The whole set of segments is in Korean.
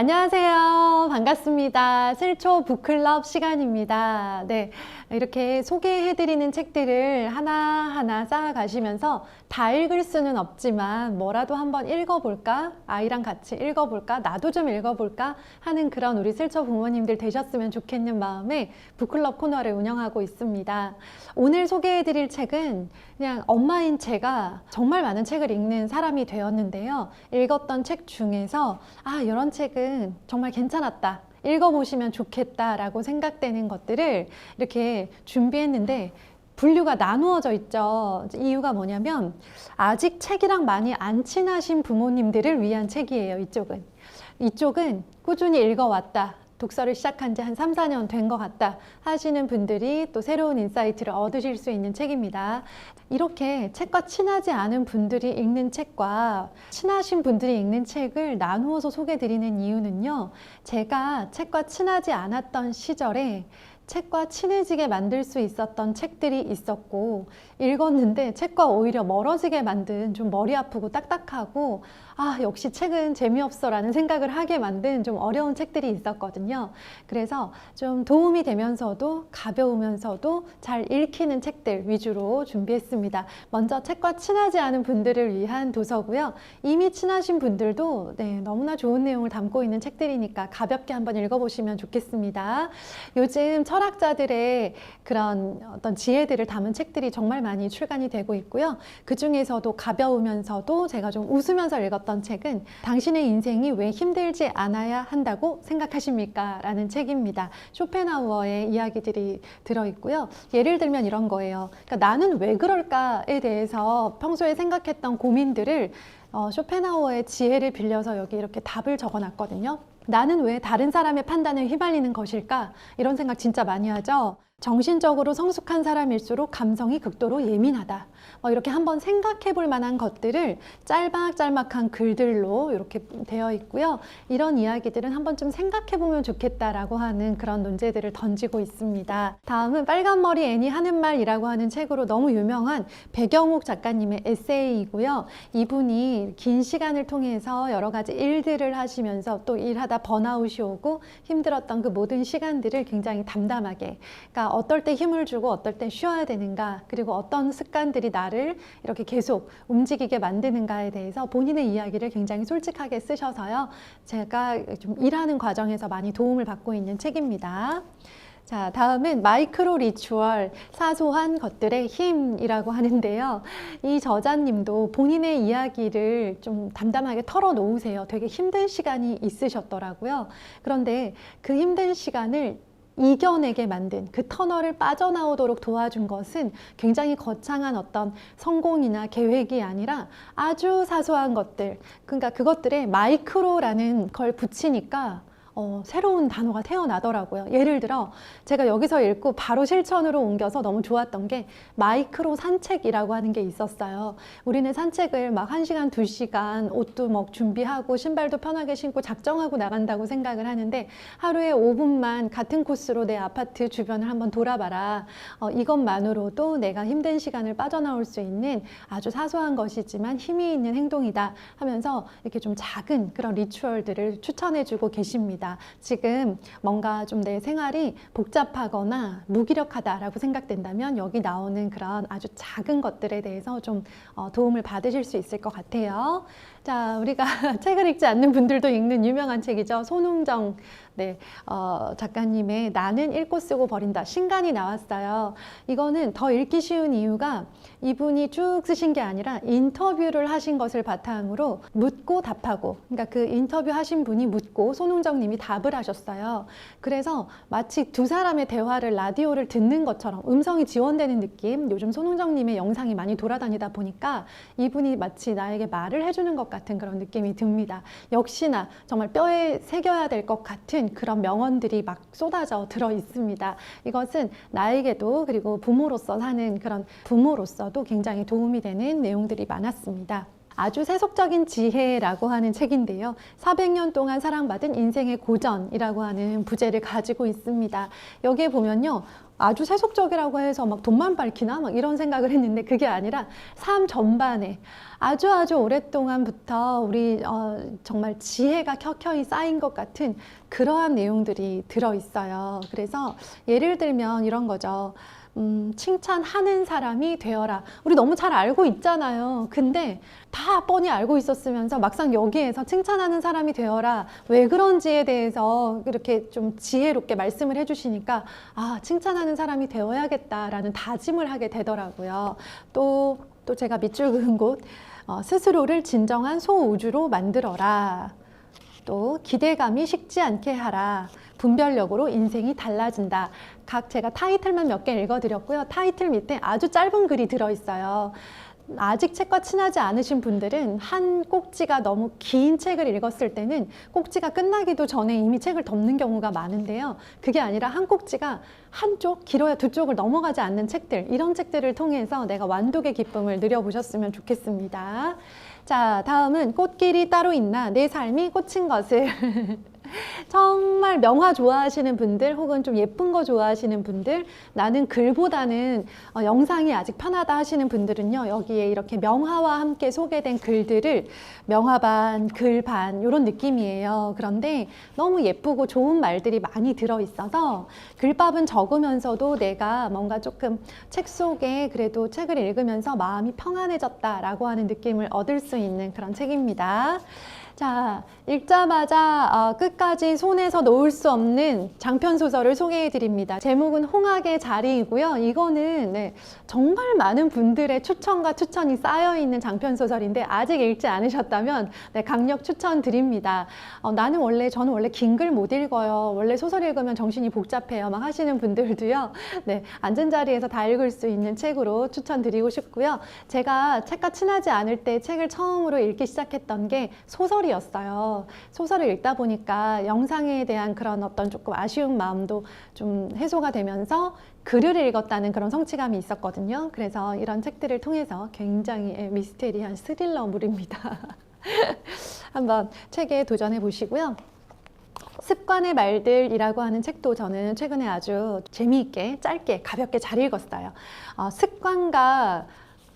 안녕하세요. 반갑습니다. 슬초 북클럽 시간입니다. 네. 이렇게 소개해드리는 책들을 하나하나 쌓아가시면서 다 읽을 수는 없지만 뭐라도 한번 읽어볼까? 아이랑 같이 읽어볼까? 나도 좀 읽어볼까? 하는 그런 우리 슬초 부모님들 되셨으면 좋겠는 마음에 북클럽 코너를 운영하고 있습니다. 오늘 소개해드릴 책은 그냥 엄마인 제가 정말 많은 책을 읽는 사람이 되었는데요. 읽었던 책 중에서 아, 이런 책은 정말 괜찮았다. 읽어보시면 좋겠다라고 생각되는 것들을 이렇게 준비했는데 분류가 나누어져 있죠. 이유가 뭐냐면 아직 책이랑 많이 안 친하신 부모님들을 위한 책이에요. 이쪽은. 이쪽은 꾸준히 읽어왔다. 독서를 시작한 지 한 3, 4년 된 것 같다 하시는 분들이 또 새로운 인사이트를 얻으실 수 있는 책입니다. 이렇게 책과 친하지 않은 분들이 읽는 책과 친하신 분들이 읽는 책을 나누어서 소개 드리는 이유는요. 제가 책과 친하지 않았던 시절에 책과 친해지게 만들 수 있었던 책들이 있었고 읽었는데 책과 오히려 멀어지게 만든 좀 머리 아프고 딱딱하고 아 역시 책은 재미없어라는 생각을 하게 만든 좀 어려운 책들이 있었거든요. 그래서 좀 도움이 되면서도 가벼우면서도 잘 읽히는 책들 위주로 준비했습니다. 먼저 책과 친하지 않은 분들을 위한 도서고요. 이미 친하신 분들도 네, 너무나 좋은 내용을 담고 있는 책들이니까 가볍게 한번 읽어보시면 좋겠습니다. 요즘 철학자들의 그런 어떤 지혜들을 담은 책들이 정말 많이 출간이 되고 있고요. 그 중에서도 가벼우면서도 제가 좀 웃으면서 읽었던 책은 당신의 인생이 왜 힘들지 않아야 한다고 생각하십니까? 라는 책입니다. 쇼펜하우어의 이야기들이 들어있고요. 예를 들면 이런 거예요. 그러니까 나는 왜 그럴까에 대해서 평소에 생각했던 고민들을 어, 쇼펜하우어의 지혜를 빌려서 여기 이렇게 답을 적어 놨거든요. 나는 왜 다른 사람의 판단에 휘말리는 것일까? 이런 생각 진짜 많이 하죠. 정신적으로 성숙한 사람일수록 감성이 극도로 예민하다. 뭐 이렇게 한번 생각해 볼 만한 것들을 짤막짤막한 글들로 이렇게 되어 있고요. 이런 이야기들은 한번 좀 생각해 보면 좋겠다라고 하는 그런 논제들을 던지고 있습니다. 다음은 빨간머리 애니 하는 말이라고 하는 책으로 너무 유명한 배경옥 작가님의 에세이이고요. 이분이 긴 시간을 통해서 여러 가지 일들을 하시면서 또 일하다 번아웃이 오고 힘들었던 그 모든 시간들을 굉장히 담담하게 그러니까 어떨 때 힘을 주고 어떨 때 쉬어야 되는가 그리고 어떤 습관들이 나를 이렇게 계속 움직이게 만드는가에 대해서 본인의 이야기를 굉장히 솔직하게 쓰셔서요 제가 좀 일하는 과정에서 많이 도움을 받고 있는 책입니다. 자, 다음은 마이크로 리추얼, 사소한 것들의 힘이라고 하는데요. 이 저자님도 본인의 이야기를 좀 담담하게 털어놓으세요. 되게 힘든 시간이 있으셨더라고요. 그런데 그 힘든 시간을 이겨내게 만든 그 터널을 빠져나오도록 도와준 것은 굉장히 거창한 어떤 성공이나 계획이 아니라 아주 사소한 것들. 그러니까 그것들에 마이크로라는 걸 붙이니까 어, 새로운 단어가 태어나더라고요. 예를 들어 제가 여기서 읽고 바로 실천으로 옮겨서 너무 좋았던 게 마이크로 산책이라고 하는 게 있었어요. 우리는 산책을 막 1시간, 2시간 옷도 막 준비하고 신발도 편하게 신고 작정하고 나간다고 생각을 하는데 하루에 5분만 같은 코스로 내 아파트 주변을 한번 돌아봐라. 어, 이것만으로도 내가 힘든 시간을 빠져나올 수 있는 아주 사소한 것이지만 힘이 있는 행동이다 하면서 이렇게 좀 작은 그런 리추얼들을 추천해주고 계십니다. 지금 뭔가 좀 내 생활이 복잡하거나 무기력하다라고 생각된다면 여기 나오는 그런 아주 작은 것들에 대해서 좀 어, 도움을 받으실 수 있을 것 같아요. 자, 우리가 책을 읽지 않는 분들도 읽는 유명한 책이죠. 손웅정 네, 어, 작가님의 나는 읽고 쓰고 버린다. 신간이 나왔어요. 이거는 더 읽기 쉬운 이유가 이분이 쭉 쓰신 게 아니라 인터뷰를 하신 것을 바탕으로 묻고 답하고, 그러니까 그 인터뷰 하신 분이 묻고 손웅정 님이 답을 하셨어요. 그래서 마치 두 사람의 대화를 라디오를 듣는 것처럼 음성이 지원되는 느낌, 요즘 손웅정 님의 영상이 많이 돌아다니다 보니까 이분이 마치 나에게 말을 해주는 것 같은 그런 느낌이 듭니다. 역시나 정말 뼈에 새겨야 될 것 같은 그런 명언들이 막 쏟아져 들어 있습니다. 이것은 나에게도 그리고 부모로서 사는 그런 부모로서도 굉장히 도움이 되는 내용들이 많았습니다. 아주 세속적인 지혜라고 하는 책인데요. 400년 동안 사랑받은 인생의 고전이라고 하는 부제를 가지고 있습니다. 여기에 보면요. 아주 세속적이라고 해서 막 돈만 밝히나 막 이런 생각을 했는데 그게 아니라 삶 전반에 아주 아주 오랫동안부터 우리 어, 정말 지혜가 켜켜이 쌓인 것 같은 그러한 내용들이 들어 있어요. 그래서 예를 들면 이런 거죠. 음, 칭찬하는 사람이 되어라. 우리 너무 잘 알고 있잖아요. 근데 다 뻔히 알고 있었으면서 막상 여기에서 칭찬하는 사람이 되어라. 왜 그런지에 대해서 이렇게 좀 지혜롭게 말씀을 해주시니까 아, 칭찬하는 사람이 되어야겠다라는 다짐을 하게 되더라고요. 또, 또 제가 밑줄 그은 곳, 어, 스스로를 진정한 소우주로 만들어라. 또 기대감이 식지 않게 하라. 분별력으로 인생이 달라진다. 각 제가 타이틀만 몇 개 읽어드렸고요. 타이틀 밑에 아주 짧은 글이 들어있어요. 아직 책과 친하지 않으신 분들은 한 꼭지가 너무 긴 책을 읽었을 때는 꼭지가 끝나기도 전에 이미 책을 덮는 경우가 많은데요. 그게 아니라 한 꼭지가 한쪽, 길어야 두 쪽을 넘어가지 않는 책들, 이런 책들을 통해서 내가 완독의 기쁨을 누려보셨으면 좋겠습니다. 자, 다음은 꽃길이 따로 있나? 내 삶이 꽂힌 것을. 정말 명화 좋아하시는 분들 혹은 좀 예쁜 거 좋아하시는 분들 나는 글보다는 어, 영상이 아직 편하다 하시는 분들은요 여기에 이렇게 명화와 함께 소개된 글들을 명화반 글반 이런 느낌이에요 그런데 너무 예쁘고 좋은 말들이 많이 들어 있어서 글밥은 적으면서도 내가 뭔가 조금 책 속에 그래도 책을 읽으면서 마음이 평안해졌다라고 하는 느낌을 얻을 수 있는 그런 책입니다. 자, 읽자마자 어, 끝까지 손에서 놓을 수 없는 장편 소설을 소개해 드립니다. 제목은 홍학의 자리이고요. 이거는 네, 정말 많은 분들의 추천과 추천이 쌓여 있는 장편 소설인데 아직 읽지 않으셨다면 네, 강력 추천드립니다. 어, 나는 원래 저는 원래 긴 글 못 읽어요. 원래 소설 읽으면 정신이 복잡해요. 막 하시는 분들도요. 네, 앉은 자리에서 다 읽을 수 있는 책으로 추천드리고 싶고요. 제가 책과 친하지 않을 때 책을 처음으로 읽기 시작했던 게 소설이 소설이었어요. 소설을 읽다 보니까 영상에 대한 그런 어떤 조금 아쉬운 마음도 좀 해소가 되면서 글을 읽었다는 그런 성취감이 있었거든요. 그래서 이런 책들을 통해서 굉장히 미스테리한 스릴러물입니다. 한번 책에 도전해 보시고요. 습관의 말들이라고 하는 책도 저는 최근에 아주 재미있게 짧게 가볍게 잘 읽었어요. 어, 습관과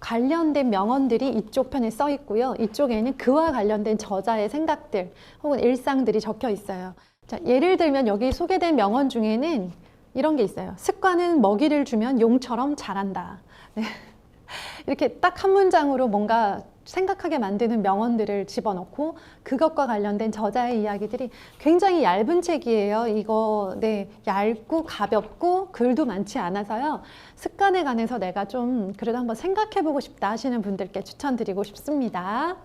관련된 명언들이 이쪽 편에 써 있고요. 이쪽에는 그와 관련된 저자의 생각들 혹은 일상들이 적혀 있어요. 자, 예를 들면 여기 소개된 명언 중에는 이런 게 있어요. 습관은 먹이를 주면 용처럼 자란다. 네. 이렇게 딱 한 문장으로 뭔가 생각하게 만드는 명언들을 집어넣고 그것과 관련된 저자의 이야기들이 굉장히 얇은 책이에요. 이거 네 얇고 가볍고 글도 많지 않아서요. 습관에 관해서 내가 좀 그래도 한번 생각해보고 싶다 하시는 분들께 추천드리고 싶습니다.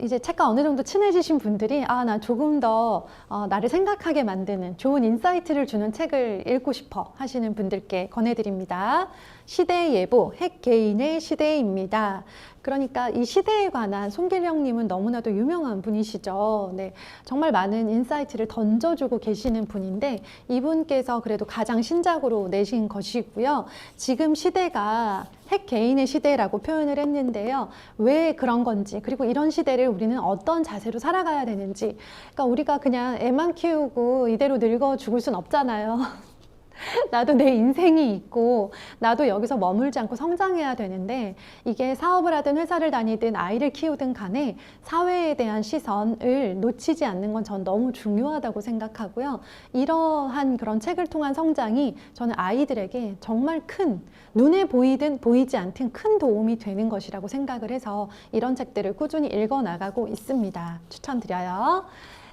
이제 책과 어느 정도 친해지신 분들이 아 나 조금 더 어, 나를 생각하게 만드는 좋은 인사이트를 주는 책을 읽고 싶어 하시는 분들께 권해드립니다. 시대의 예보, 핵 개인의 시대입니다. 그러니까 이 시대에 관한 송길영님은 너무나도 유명한 분이시죠. 네, 정말 많은 인사이트를 던져주고 계시는 분인데 이분께서 그래도 가장 신작으로 내신 것이고요. 지금 시대가 핵 개인의 시대라고 표현을 했는데요. 왜 그런 건지, 그리고 이런 시대를 우리는 어떤 자세로 살아가야 되는지. 그러니까 우리가 그냥 애만 키우고 이대로 늙어 죽을 순 없잖아요. 나도 내 인생이 있고 나도 여기서 머물지 않고 성장해야 되는데 이게 사업을 하든 회사를 다니든 아이를 키우든 간에 사회에 대한 시선을 놓치지 않는 건 전 너무 중요하다고 생각하고요. 이러한 그런 책을 통한 성장이 저는 아이들에게 정말 큰 눈에 보이든 보이지 않든 큰 도움이 되는 것이라고 생각을 해서 이런 책들을 꾸준히 읽어 나가고 있습니다. 추천드려요.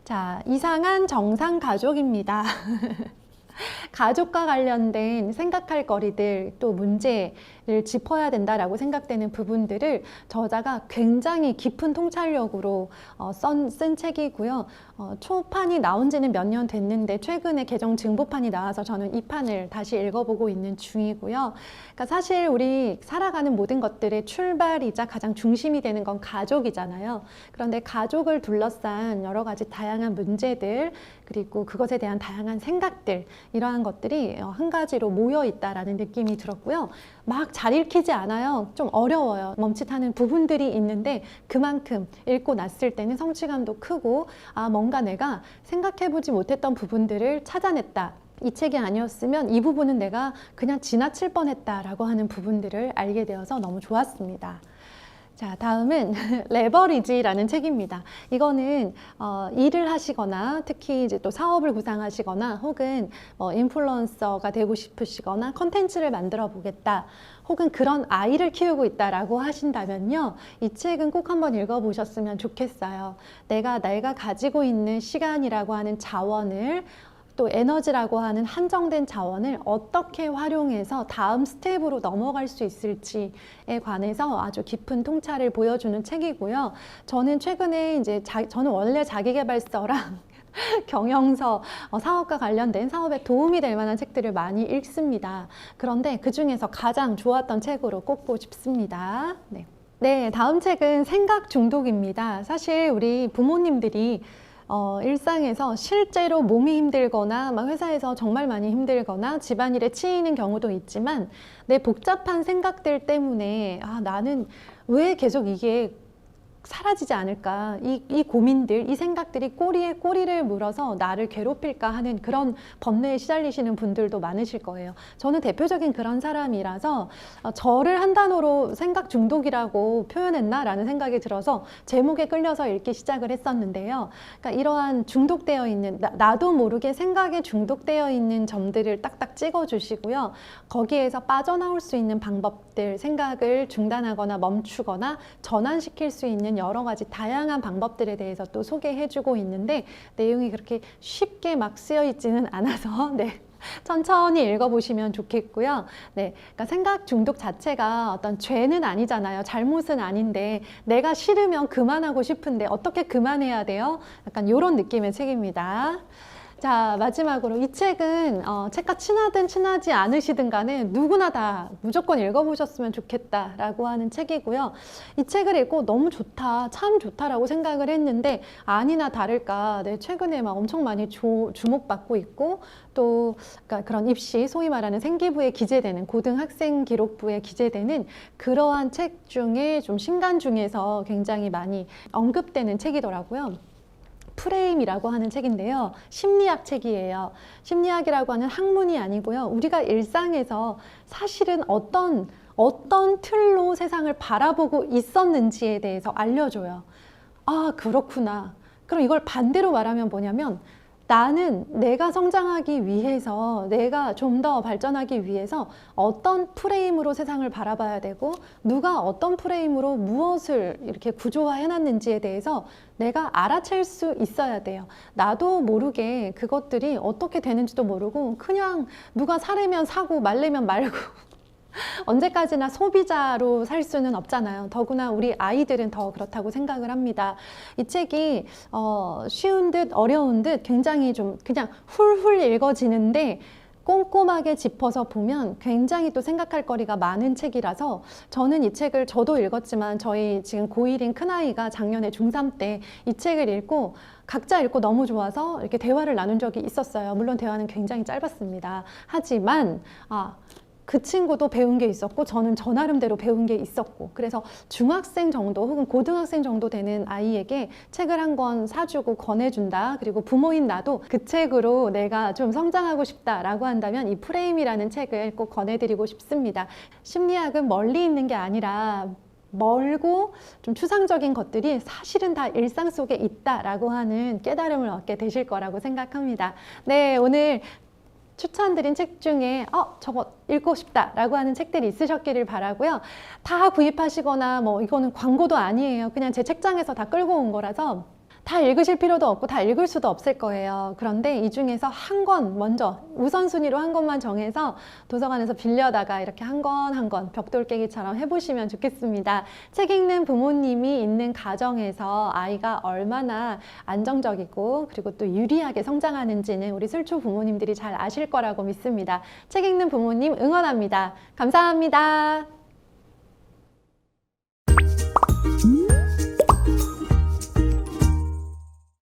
자, 이상한 정상 가족입니다. 가족과 관련된 생각할 거리들 또 문제를 짚어야 된다라고 생각되는 부분들을 저자가 굉장히 깊은 통찰력으로 어, 쓴, 쓴 책이고요. 어, 초판이 나온 지는 몇 년 됐는데 최근에 개정 증보판이 나와서 저는 이 판을 다시 읽어보고 있는 중이고요. 그러니까 사실 우리 살아가는 모든 것들의 출발이자 가장 중심이 되는 건 가족이잖아요. 그런데 가족을 둘러싼 여러 가지 다양한 문제들 그리고 그것에 대한 다양한 생각들 이러한 것들이 어, 한 가지로 모여 있다라는 느낌이 들었고요. 막 잘 읽히지 않아요. 좀 어려워요. 멈칫하는 부분들이 있는데 그만큼 읽고 났을 때는 성취감도 크고 아 뭔가 내가 생각해보지 못했던 부분들을 찾아냈다. 이 책이 아니었으면 이 부분은 내가 그냥 지나칠 뻔했다라고 하는 부분들을 알게 되어서 너무 좋았습니다. 자, 다음은 레버리지라는 책입니다. 이거는 어, 일을 하시거나 특히 이제 또 사업을 구상하시거나 혹은 뭐 인플루언서가 되고 싶으시거나 컨텐츠를 만들어 보겠다. 혹은 그런 아이를 키우고 있다라고 하신다면요. 이 책은 꼭 한번 읽어보셨으면 좋겠어요. 내가 내가 가지고 있는 시간이라고 하는 자원을 또 에너지라고 하는 한정된 자원을 어떻게 활용해서 다음 스텝으로 넘어갈 수 있을지에 관해서 아주 깊은 통찰을 보여주는 책이고요. 저는 최근에 이제 자, 저는 원래 자기계발서랑 경영서, 어, 사업과 관련된 사업에 도움이 될 만한 책들을 많이 읽습니다. 그런데 그 중에서 가장 좋았던 책으로 꼽고 싶습니다. 네. 네, 다음 책은 생각 중독입니다. 사실 우리 부모님들이 어, 일상에서 실제로 몸이 힘들거나 막 회사에서 정말 많이 힘들거나 집안일에 치이는 경우도 있지만 내 복잡한 생각들 때문에 아, 나는 왜 계속 이게 사라지지 않을까. 이, 이 고민들 이 생각들이 꼬리에 꼬리를 물어서 나를 괴롭힐까 하는 그런 번뇌에 시달리시는 분들도 많으실 거예요. 저는 대표적인 그런 사람이라서 어, 저를 한 단어로 생각 중독이라고 표현했나 라는 생각이 들어서 제목에 끌려서 읽기 시작을 했었는데요. 그러니까 이러한 중독되어 있는 나, 나도 모르게 생각에 중독되어 있는 점들을 딱딱 찍어 주시고요. 거기에서 빠져나올 수 있는 방법들 생각을 중단하거나 멈추거나 전환시킬 수 있는 여러 가지 다양한 방법들에 대해서 또 소개해주고 있는데 내용이 그렇게 쉽게 막 쓰여 있지는 않아서 네. 천천히 읽어보시면 좋겠고요. 네, 그러니까 생각 중독 자체가 어떤 죄는 아니잖아요. 잘못은 아닌데 내가 싫으면 그만하고 싶은데 어떻게 그만해야 돼요? 약간 이런 느낌의 책입니다. 자, 마지막으로 이 책은 어, 책과 친하든 친하지 않으시든 간에 누구나 다 무조건 읽어보셨으면 좋겠다라고 하는 책이고요. 이 책을 읽고 너무 좋다, 참 좋다라고 생각을 했는데 아니나 다를까, 네, 최근에 막 엄청 많이 조, 주목받고 있고 또 그러니까 그런 입시, 소위 말하는 생기부에 기재되는 고등학생 기록부에 기재되는 그러한 책 중에 좀 신간 중에서 굉장히 많이 언급되는 책이더라고요. 프레임이라고 하는 책인데요. 심리학 책이에요. 심리학이라고 하는 학문이 아니고요. 우리가 일상에서 사실은 어떤 어떤 틀로 세상을 바라보고 있었는지에 대해서 알려줘요. 아, 그렇구나. 그럼 이걸 반대로 말하면 뭐냐면 나는 내가 성장하기 위해서 내가 좀 더 발전하기 위해서 어떤 프레임으로 세상을 바라봐야 되고 누가 어떤 프레임으로 무엇을 이렇게 구조화해 놨는지에 대해서 내가 알아챌 수 있어야 돼요. 나도 모르게 그것들이 어떻게 되는지도 모르고 그냥 누가 사려면 사고 말려면 말고 언제까지나 소비자로 살 수는 없잖아요. 더구나 우리 아이들은 더 그렇다고 생각을 합니다. 이 책이 어, 쉬운 듯 어려운 듯 굉장히 좀 그냥 훌훌 읽어지는데 꼼꼼하게 짚어서 보면 굉장히 또 생각할 거리가 많은 책이라서 저는 이 책을 저도 읽었지만 저희 지금 고1인 큰아이가 작년에 중3 때 이 책을 읽고 각자 읽고 너무 좋아서 이렇게 대화를 나눈 적이 있었어요. 물론 대화는 굉장히 짧았습니다. 하지만 아, 그 친구도 배운 게 있었고 저는 저 나름대로 배운 게 있었고 그래서 중학생 정도 혹은 고등학생 정도 되는 아이에게 책을 한 권 사주고 권해준다 그리고 부모인 나도 그 책으로 내가 좀 성장하고 싶다라고 한다면 이 프레임이라는 책을 꼭 권해드리고 싶습니다 심리학은 멀리 있는 게 아니라 멀고 좀 추상적인 것들이 사실은 다 일상 속에 있다라고 하는 깨달음을 얻게 되실 거라고 생각합니다. 네, 오늘 추천드린 책 중에 어 저거 읽고 싶다라고 하는 책들이 있으셨기를 바라고요. 다 구입하시거나 뭐 이거는 광고도 아니에요. 그냥 제 책장에서 다 끌고 온 거라서 다 읽으실 필요도 없고 다 읽을 수도 없을 거예요. 그런데 이 중에서 한 권 먼저 우선순위로 한 권만 정해서 도서관에서 빌려다가 이렇게 한 권 한 권 벽돌 깨기처럼 해보시면 좋겠습니다. 책 읽는 부모님이 있는 가정에서 아이가 얼마나 안정적이고 그리고 또 유리하게 성장하는지는 우리 술초 부모님들이 잘 아실 거라고 믿습니다. 책 읽는 부모님 응원합니다. 감사합니다.